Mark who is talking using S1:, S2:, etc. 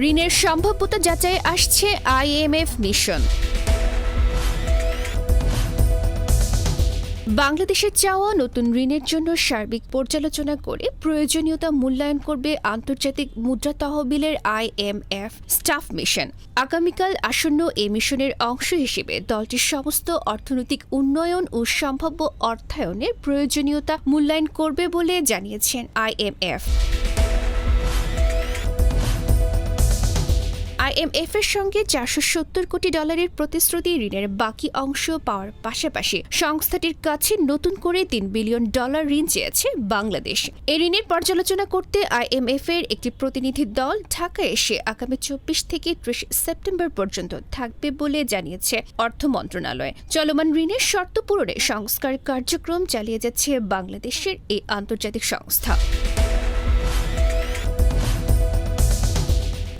S1: ঋণের সম্ভাব্যতা যাচাই আসছে আইএমএফ মিশন। বাংলাদেশের চাওয়া নতুন ঋণের জন্য সার্বিক পর্যালোচনা করে প্রয়োজনীয়তা মূল্যায়ন করবে আন্তর্জাতিক মুদ্রা তহবিলের আইএমএফ স্টাফ মিশন। আগামীকাল আসন্ন এ মিশনের অংশ হিসেবে দলটির সমস্ত অর্থনৈতিক উন্নয়ন ও সম্ভাব্য অর্থায়নের প্রয়োজনীয়তা মূল্যায়ন করবে বলে জানিয়েছেন আইএমএফ। আইএমএফ এর সঙ্গে চারশো সত্তর কোটি ডলারের প্রতিশ্রুতি ঋণের বাকি অংশ পাওয়ার পাশাপাশি সংস্থাটির কাছে নতুন করে তিন বিলিয়ন ডলার ঋণ চেয়েছে বাংলাদেশ। এই ঋণের পর্যালোচনা করতে আইএমএফ এর একটি প্রতিনিধি দল ঢাকায় এসে আগামী চব্বিশ থেকে ত্রিশ সেপ্টেম্বর পর্যন্ত থাকবে বলে জানিয়েছে অর্থ মন্ত্রণালয়। চলমান ঋণের শর্ত পূরণে সংস্কার কার্যক্রম চালিয়ে যাচ্ছে বাংলাদেশের এই আন্তর্জাতিক সংস্থা।